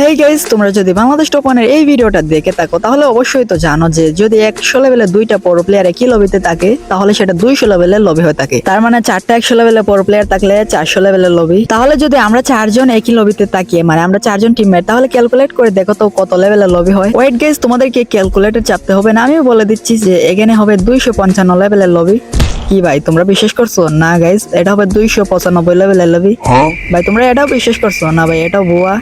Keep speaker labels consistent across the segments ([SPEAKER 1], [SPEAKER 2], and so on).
[SPEAKER 1] Hey guys তোমরা যদি Bangladesh top এই ভিডিওটা দেখে থাকো, তাহলে অবশ্যই তো জানো যে যদি একশো লেভেলে দুইটা প্রো প্লেয়ার একই লবিতে থাকে, তাহলে সেটা দুইশো লেভেলের লবি হয়ে থাকে। তার মানে চারটা একশো লেভেলে প্রো প্লেয়ার থাকলে চারশো লেভেলের লবি তাহলে যদি আমরা চারজন একই লবিতে তাকিয়ে মানে আমরা চারজন টিমমেট তাহলে ক্যালকুলেট করে দেখো তো কত লেভেলের লবি হয়। ওয়েট গাইস তোমাদেরকে ক্যালকুলেটর চাপতে হবে না, আমিও বলে দিচ্ছি যে এখানে হবে দুইশো পঞ্চান্ন লেভেলের লবি কি ভাই তোমরা বিশ্বাস করছ? না গাইস এটা হবে দুইশো পঁচানব্বই লেভেলের লবি ভাই তোমরা এটাও বিশ্বাস করছ? না ভাই এটাও ভুয়া।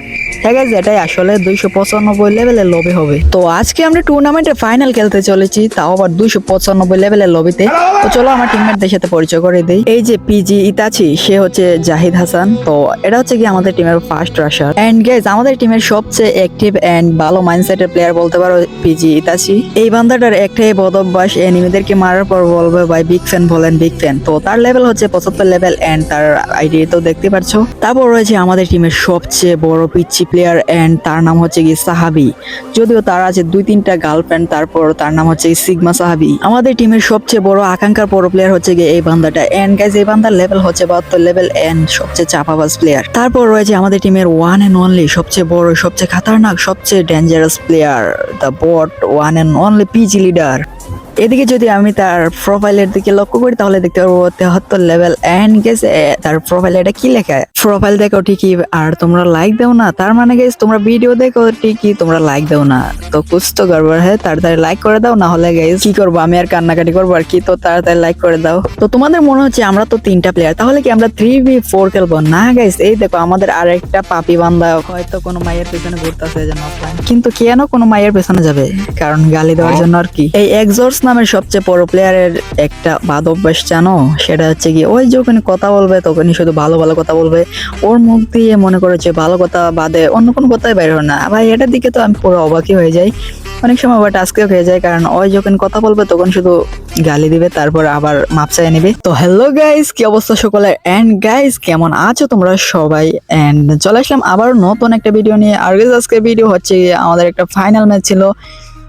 [SPEAKER 1] হ্যাঁ guys, এটাই আসলে দুইশো পঁচানব্বই লেভেলের লবি হবে। তো আজকে আমরা টুর্নামেন্টে ফাইনাল খেলতে চলেছি তাও আবার দুইশো পঁচানব্বই লেভেলের লবিতে তো। চলো আমার টিমমেটদের সাথে পরিচয় করে দিই। এই যে পিজি ইতাচি সে হচ্ছে জাহিদ হাসান তো এটা হচ্ছে কি আমাদের টিমের ফার্স্ট রাশার এন্ড গেজ আমাদের টিমের সবচেয়ে অ্যাক্টিভ এন্ড ভালো মাইন্ডসেটের প্লেয়ার বলতে পারো পিজি ইতাছি এই বান্দাটার একটাই বদ অভ্যাস এনিমিদেরকে মারার পর বলবে ভাই বিগ ফ্যান বলেন বিগ ফ্যান তো তার লেভেল হচ্ছে পঁচাত্তর লেভেল এন্ড তার আইডি তো দেখতে পাচ্ছ। তারপর রয়েছে আমাদের টিমের সবচেয়ে বড় পিচ্ছি প্লেয়ার এন্ড তার নাম হচ্ছে কি সাহাবি। যদিও তার আছে দুই তিনটা গার্লফ্রেন্ড তারপর তার নাম হচ্ছে সিগমা সাহাবি। আমাদের টিমের সবচেয়ে বড় আকাঙ্ক্ষার বড় প্লেয়ার হচ্ছে গিয়ে এই বান্দাটা। এন্ড গাইজ এই বান্দার লেভেল হচ্ছে বাহাত্তর লেভেল এন্ড সবচেয়ে চাপাবাজ প্লেয়ার তারপর রয়েছে আমাদের টিমের ওয়ান এন্ড অনলি সবচেয়ে বড়, সবচেয়ে খাতারনাক, সবচেয়ে dangerous player the bot one and only PG leader এদিকে যদি আমি তার প্রোফাইলের দিকে লক্ষ্য করি তাহলে দেখতে পারব তেহাত্তর লেভেল এন্ড গেছে তার প্রোফাইলে এটা কি লেখা? প্রোফাইল দেখো ঠিকই আর তোমরা লাইক দাও না। তার মানে গেছ তোমরা ভিডিও দেখো ঠিকই তোমরা লাইক দাও না। তো কুছ তো গড়বড় হ্যাঁ তাড়াতাড়ি লাইক করে দাও না হলে গাইজ কি করব? আমি আর কান্নাকাটি করব আর কি? তো তাড়াতাড়ি লাইক করে দাও। তো তোমাদের মনে হচ্ছে আমরা তো তিনটা প্লেয়ার তাহলে কি আমরা থ্রি ভি ফোর খেলব? না গাইজ এই দেখো আমাদের আর একটা পাপি বান্দা হয়তো কোনো মায়ের পেছনে ঘুরতেছে যেন। কিন্তু কেন কোনো মায়ের পেছনে যাবে? কারণ গালি দেওয়ার জন্য আর কি। এই এক্সর্স নামের সবচেয়ে বড় প্লেয়ারের একটা বাদ অভ্যাস জানো? সেটা হচ্ছে কি ওই যখন কথা বলবে, তখনই শুধু ভালো ভালো কথা বলবে। ওর মুখ দিয়ে মনে করে যে ভালো কথা বাদে অন্য কোনো কথাই বের হয় না। ভাই, এটার দিকে তো আমি পুরো অবাকই হয়ে যাই। অনেক সময় বাট আজকেও হয়ে যায়, কারণ ওই যখন কথা বলবে, তখন শুধু গালি দিবে, তারপর আবার মাপ চাই নিবে। তো হ্যালো গাইস কি অবস্থা সকলের? এন্ড গাইস কেমন আছো তোমরা সবাই? এন্ড চলে আসলাম আবার নতুন একটা ভিডিও নিয়ে। আর আজকের ভিডিও হচ্ছে আমাদের একটা ফাইনাল ম্যাচ ছিল।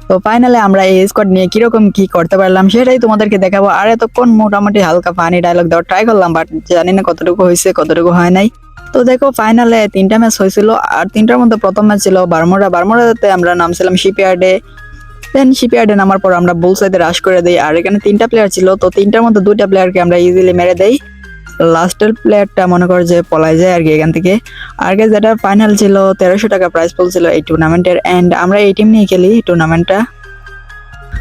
[SPEAKER 1] তো ফাইনালে আমরা এই স্কোয়াড নিয়ে কীরকম কি করতে পারলাম সেটাই তোমাদেরকে দেখাবো। আর এতক্ষণ মোটামুটি হালকা ফানি ডায়লগ দেওয়ার ট্রাই করলাম বাট জানি না কতটুকু হয়েছে, কতটুকু হয় নাই। তো দেখো ফাইনালে তিনটা ম্যাচ হয়েছিল, আর তিনটার মধ্যে প্রথম ম্যাচ ছিল বারমোড়া। বারমোড়াতে আমরা নামছিলাম শিপইয়ার্ডে দেন শিপইয়ার্ডে নামার পর আমরা বুলসাইডে রাশ করে দিই, আর এখানে তিনটা প্লেয়ার ছিল, তো তিনটার মধ্যে দুইটা প্লেয়ারকে আমরা ইজিলি মেরে দেই। লাস্টের প্লেয়ারটা মনে কর যে পলাই যায় আর কি এখান থেকে। আর গে যেটা ফাইনাল ছিল, তেরোশো টাকা প্রাইস পুল ছিল এই টুর্নামেন্টের এন্ড আমরা এই টিম নিয়ে খেলি টুর্নামেন্টটা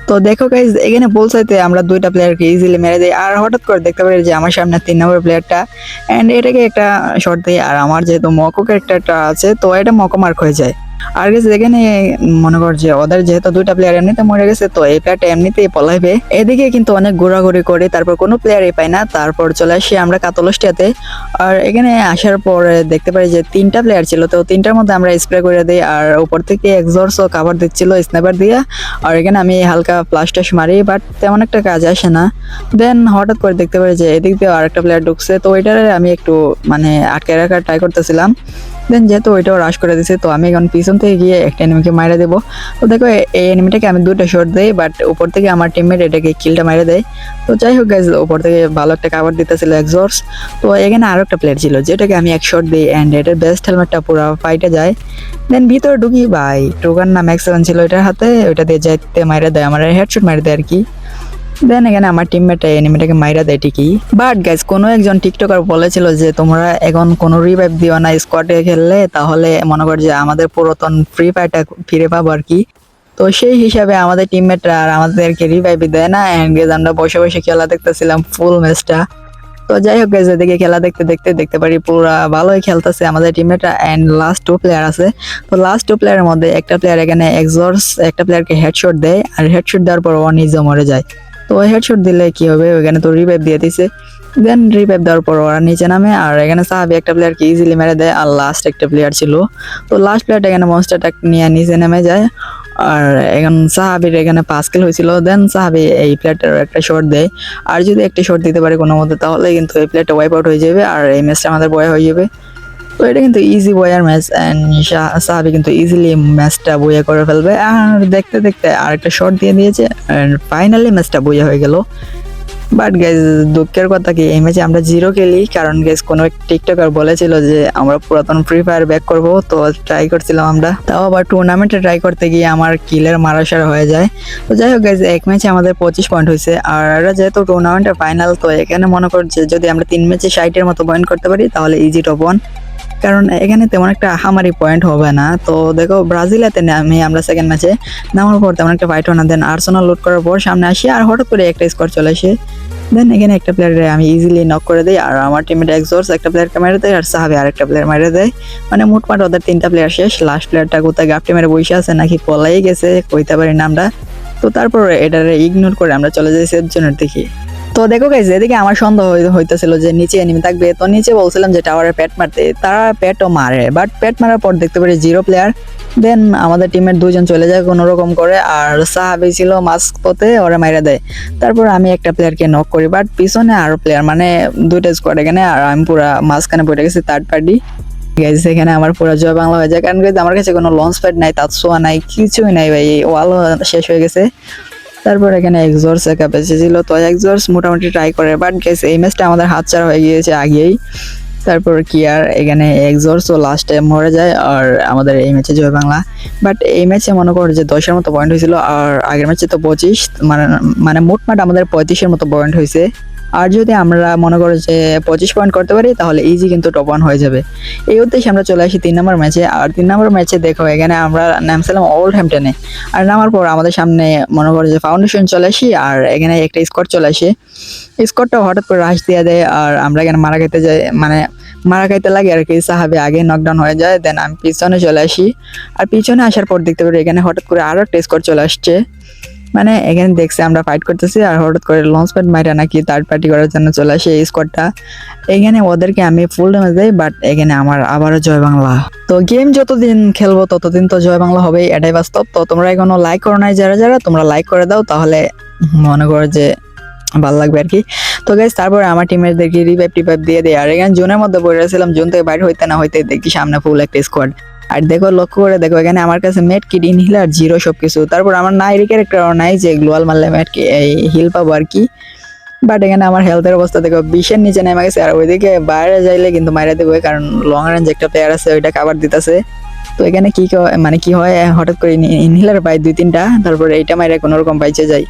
[SPEAKER 1] তো দেখো গাইজ এখানে বলসাইতে আমরা দুইটা প্লেয়ারকে ইজিলি মেরে দিই। আর হঠাৎ করে দেখতে পারি যে আমার সামনে তিন নম্বর প্লেয়ারটা অ্যান্ড এটাকে একটা শট দিই। আর আমার যেহেতু মকো ক্যারেক্টারটা আছে, তো এটা মকো মার্ক হয়ে যায়। আর গেছে এখানে মনে কর যে ওদের যেহেতু দুইটা প্লেয়ার এমনিতে মরে গেছে, তো এই প্লেয়ারটা এমনিতেই পলাইবে। এদিকে কিন্তু অনেক ঘোরাঘুরি করে, তারপর কোনো প্লেয়ারই পাই না, তারপর চলে আসি আমরা কাতলস্টিয়াতে। আর এখানে আসার পরে দেখতে পাই যে তিনটা প্লেয়ার ছিল, তো তিনটার মধ্যে আমরা স্প্রে করে দিই, আর উপর থেকে এক্সর্সও কাভার দিচ্ছিল স্ন্যাপার দিয়ে। আর এখানে আমি হালকা টাশ মারি বাট তেমন একটা কাজ আসে না। দেন হঠাৎ করে দেখতে পাই যে এদিক দিয়ে আরেকটা প্লেয়ার ঢুকছে, তো ওইটারে আমি একটু মানে আটকে রাখার ট্রাই করতেছিলাম। দেন যেহেতু ওইটাও রাশ করে দিছে, তো আমি এখন পিছন থেকে গিয়ে একটা এনিমিকে মাইরে দেবো। তো দেখো এই এনিমিটাকে আমি দুটো শট দেই বাট উপর থেকে আমার টিমমেট এটাকে কিলটা মাইরে দেয়। তো যাই হোক গাইজ উপর থেকে ভালো একটা কাভার দিতেছিল এক্সর্স তো এখানে আরও একটা প্লেয়ার ছিল, যেটাকে আমি এক শট দিই অ্যান্ড এটার বেস্ট হেলমেটটা পুরো ফাইটে যায়। দেন ভিতরে ঢুকি, ভাই টোকার না ম্যাক্স সেভেন ছিল এটার হাতে, ওইটা দিয়ে যাইতে মাইরে দেয়, আমার হেডশট মাইরে দেয় আর কি। দেন এখানে আমার টিমমেট এনিমিটাকে মাইরা দেয় ঠিকই। বাট গাইজ কোনো একজন টিকটকার বলেছিল যে, তোমরা এখন কোনো রিভাইভ দিও না স্কোয়াডে খেললে, তাহলে মনে কর যে আমাদের পুরাতন ফ্রি ফায়ারটা ফিরে পাবো আর কি। তো সেই হিসাবে আমাদের টিমমেটরা আর আমাদেরকে রিভাইভ দেয় না এন্ড গেজ আমরা বসে বসে খেলা দেখতেছিলাম ফুল ম্যাচটা তো যাই হোক গেছে এদিকে খেলা দেখতে দেখতে দেখতে পারি পুরা ভালোই খেলতেছে আমাদের টিমমেটরা অ্যান্ড লাস্ট টু প্লেয়ার আছে। তো লাস্ট টু প্লেয়ারের মধ্যে একটা প্লেয়ার এখানে এক্সর্স একটা প্লেয়ারকে হেডশট দেয়, আর হেডশট দেওয়ার পর ও নিজে মরে যায়। তো হেডশট দিলে কি হবে? ওখানে তো রিভাইভ দিয়ে দিছে। দেন রিভাইভ দেওয়ার পর ওরা নিচে নামে, আর এখানে সাহাবি একটা প্লেয়ারকে ইজিলি মেরে দেয়, আর লাস্ট একটা প্লেয়ার ছিল। তো লাস্ট প্লেয়ারটা এখানে মনস্টারটা নিয়ে নিচে নেমে যায়, আর এখন সাহাবির এখানে পাঁচ কিল হয়েছিল। দেন সাহাবি এই প্লেয়ারটার একটা শট দেয়। আর যদি একটা শট দিতে পারে কোনো মতে, তাহলে কিন্তু এই প্লেয়ারটা ওয়াইপ আউট হয়ে যাবে, আর এই ম্যাচটা আমাদের বয় হয়ে যাবে। তো এটা কিন্তু ইজি বয়ার ম্যাচ অ্যান্ড সাহাবি কিন্তু ইজিলি ম্যাচটা বইয়া করে ফেলবে। আর দেখতে দেখতে আরেকটা শট দিয়ে দিয়েছে অ্যান্ড ফাইনালি ম্যাচটা বইয়া হয়ে গেল। বাট গাইজ দুঃখের কথা কি, এই ম্যাচে আমরা জিরো খেলি, কারণ গাইজ কোনো টিকটকার বলেছিল যে, আমরা পুরাতন ফ্রি ফায়ার ব্যাক করব তো ট্রাই করছিলাম আমরা। তাও আবার টুর্নামেন্টে ট্রাই করতে গিয়ে আমার কিলের মারাসার হয়ে যায়। তো যাই হোক গাইজ এক ম্যাচে আমাদের পঁচিশ পয়েন্ট হয়েছে। আর যেহেতু টুর্নামেন্টের ফাইনাল তো এখানে মনে করছে, যদি আমরা তিন ম্যাচে ষাটের মতো পয়েন্ট করতে পারি, তাহলে ইজি টপ ওয়ান কারণ এখানে তেমন একটা হামারি পয়েন্ট হবে না। তো দেখো, ব্রাজিলেতে নামি আমরা সেকেন্ড ম্যাচে নামার পর তেমন একটা ফাইট হয় না। দেন আর্সেনাল লোড করার পর সামনে আসি আর হঠাৎ করে একটা স্কোর চলে আসে। দেন এখানে একটা প্লেয়ারে আমি ইজিলি নক করে দিই আর আমার টিমের এক্সোর্স একটা প্লেয়ারকে মেরে দেয় আর সাহাবি আরেকটা প্লেয়ার মেরে দেয়। মানে মোটমাট ওদের তিনটা প্লেয়ার শেষ। লাস্ট প্লেয়ারটা কোথায়? গাপটি মেরে বসে আছে নাকি পলাই গেছে, কইতে পারি না আমরা। তো তারপর এটারে ইগনোর করে আমরা চলে যাই সেফ জোনের দিকে। তো দেখো গাইজ এদিকে আমার সন্দেহ হইতেছিল যে নিচে এনিমি থাকবে। তো নিচে বলছিলাম যে টাওয়ারে প্যাট মারতে। তারা প্যাটও মারে বাট প্যাট মারার পর দেখতে পারি জিরো প্লেয়ার দেন আমাদের টিমের দুজন চলে যায় কোনো রকম করে, আর সাহাবি ছিল মাস্ক পথে ওরা মাইরা দেয়। তারপর আমি একটা প্লেয়ারকে নক করি বাট পিছনে আরও প্লেয়ার মানে দুইটা স্কোয়াড এখানে, আর আমি পুরা মাঝখানে পড়ে গেছি থার্ড পার্টি গাইজ এখানে আমার পুরো জয় বাংলা হয়ে যায়। কারণ আমার কাছে কোনো লঞ্চ প্যাড নাই তাৎসোয়া নাই, কিছুই নাই ভাই। ওয়াল শেষ হয়ে গেছে। তারপর এখানে এক্সোর্স একা বেঁচে ছিল তো এক্সোর্স মোটামুটি ট্রাই করে বাট গেছে এই ম্যাচটা আমাদের হাত ছাড়া হয়ে গিয়েছে আগেই। তারপর কি আর, এখানে এক্সোর্সও লাস্টে মরে যায়, আর আমাদের এই ম্যাচে জয় বাংলা। বাট এই ম্যাচে মনে করো যে দশের মতো পয়েন্ট হয়েছিল, আর আগের ম্যাচে তো পঁচিশ মানে মানে মোটমাট আমাদের পঁয়ত্রিশের মতো পয়েন্ট হয়েছে। আর যদি আমরা মনে করো যে পঁচিশ পয়েন্ট করতে পারি, তাহলে ইজি কিন্তু টপ ওয়ান হয়ে যাবে। এই উদ্দেশ্যে আমরা চলে আসি তিন নম্বর ম্যাচে আর তিন নম্বর ম্যাচে দেখো, এখানে আমরা নামছিলাম ওল্ড হ্যাম্পটনে আর নামার পর আমাদের সামনে মনে করো যে ফাউন্ডেশন চলে আসি, আর এখানে একটা স্কোয়াড চলে আসে। স্কোয়াডটা হঠাৎ করে রাশ দিয়ে দেয়, আর আমরা এখানে মারা খেতে যাই মানে মারা খাইতে লাগে আর কি, সাহাবে আগে নকডাউন হয়ে যায় দেন আমি পিছনে চলে আসি। আর পিছনে আসার পর দেখতে পারি এখানে হঠাৎ করে আরও একটা স্কোয়াড চলে আসছে। মানে এখানে দেখছে আমরা ফাইট করতেছি আর হঠাৎ করে লঞ্চ প্যাড মাইরা নাকি থার্ড পার্টি করার জন্য চলে আসে এই স্কোয়াডটা এখানে ওদেরকে আমি ফুল ড্যামেজ দেই বাট এখানে আমার আবারও জয় বাংলা। তো গেম যতদিন খেলব, ততদিন তো জয় বাংলা হবেই, এটাই বাস্তব। তো তোমরা এখনও লাইক করো নাই, যারা যারা, তোমরা লাইক করে দাও, তাহলে মনে করো যে ভালো লাগবে আর কি। তো গাইজ তারপরে আমার টিমের দেখি রিভাইভ টিভাইভ দিয়ে দেয় আর এখানে জোনের মধ্যে পড়ে ছিলাম, জোন থেকে বাইরে হইতে না হইতে দেখি সামনে ফুল একটা স্কোয়াড আর দেখো, লক্ষ্য করে দেখো, এখানে আমার কাছে মেট কিট ইনহিলার জিরো সব কিছু তারপর আমার নাইরি ক্যারেক্টার নাই, যে গ্লোয়াল মারলে মেট হিল পাবো আর কি। বাট এখানে আমার হেলথের অবস্থা দেখো বিশের নিচে নেমে গেছে। আর ওইদিকে বাইরে যাইলে কিন্তু মাইরা দেবে, কারণ লং রেঞ্জ একটা প্লেয়ার আছে, ওইটা কাভার দিতেছে। তো এখানে কি মানে কি হয়, হঠাৎ করে ইনহিলার পাই দুই তিনটা, তারপর এইটা মাইরা কোনো রকম পাইছে যাই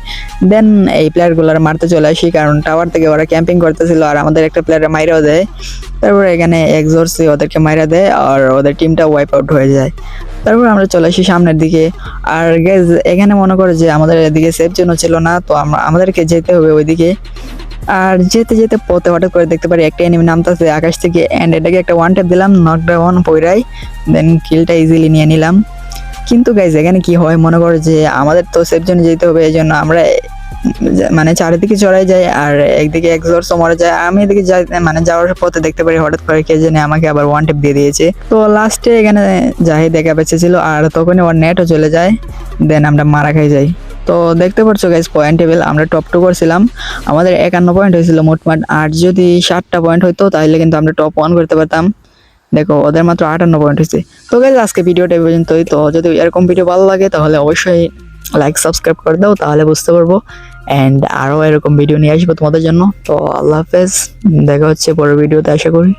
[SPEAKER 1] দেন এই প্লেয়ারগুলোর মারতে চলে আসি, কারণ টাওয়ার থেকে ওরা ক্যাম্পিং করতেছিল আর আমাদের একটা প্লেয়ারে মাইরাও দেয়। তারপর এখানে এক্সোর্সি ওদেরকে মাইরা দেয় আর ওদের টিমটা ওয়াইপ আউট হয়ে যায়। তারপর আমরা চলে আসি সামনের দিকে। আর গেজ এখানে মনে করো যে আমাদের এদিকে সেফ জন্য ছিল না, তো আমরা আমাদেরকে যেতে হবে ওইদিকে। আর যেতে যেতে পথে হঠাৎ করে দেখতে পারি একটা এনিমি নামতেছে, আকাশ থেকে অ্যান্ড এটাকে একটা ওয়ান ট্যাপ দিলাম নকডাউন পইরাই দেন কিলটা ইজিলি নিয়ে নিলাম। কিন্তু গাইজ এখানে কি হয়? মনে করো যে আমাদের তো সেফ জন্য যেতে হবে, এই জন্য আমরা মানে চারিদিকে চড়াই যায় আর একদিকে এক্সোর্সও মরে যায়। আমি এদিকে যাই মানে যাওয়ার পথে দেখতে পারি হঠাৎ করে কে জানে আমাকে আবার ওয়ান টেপ দিয়ে দিয়েছে। তো লাস্টে এখানে যাই দেখা বেঁচেছিল আর তখনই ওর নেটও চলে যায় দেন আমরা মারা খাই যাই। তো দেখতে পাচ্ছ গাইজ পয়েন্ট টেবিল আমরা টপ টু করছিলাম। আমাদের একান্ন পয়েন্ট হয়েছিল মোটমাট, আর যদি ষাটটা পয়েন্ট হতো তাহলে কিন্তু আমরা টপ ওয়ান করতে পারতাম। দেখো, ওদের মাত্র আটান্ন পয়েন্ট হয়েছে। তো গাইজ আজকে ভিডিওটা পর্যন্তই। তো যদি এরকম ভিডিও ভালো লাগে, তাহলে অবশ্যই লাইক সাবস্ক্রাইব করে দাও, তাহলে বুঝতে পারব। অ্যান্ড আরও এরকম ভিডিও নিয়ে আসব তোমাদের জন্য। তো আল্লাহ হাফেজ, দেখা হচ্ছে পরের ভিডিওতে আশা করি।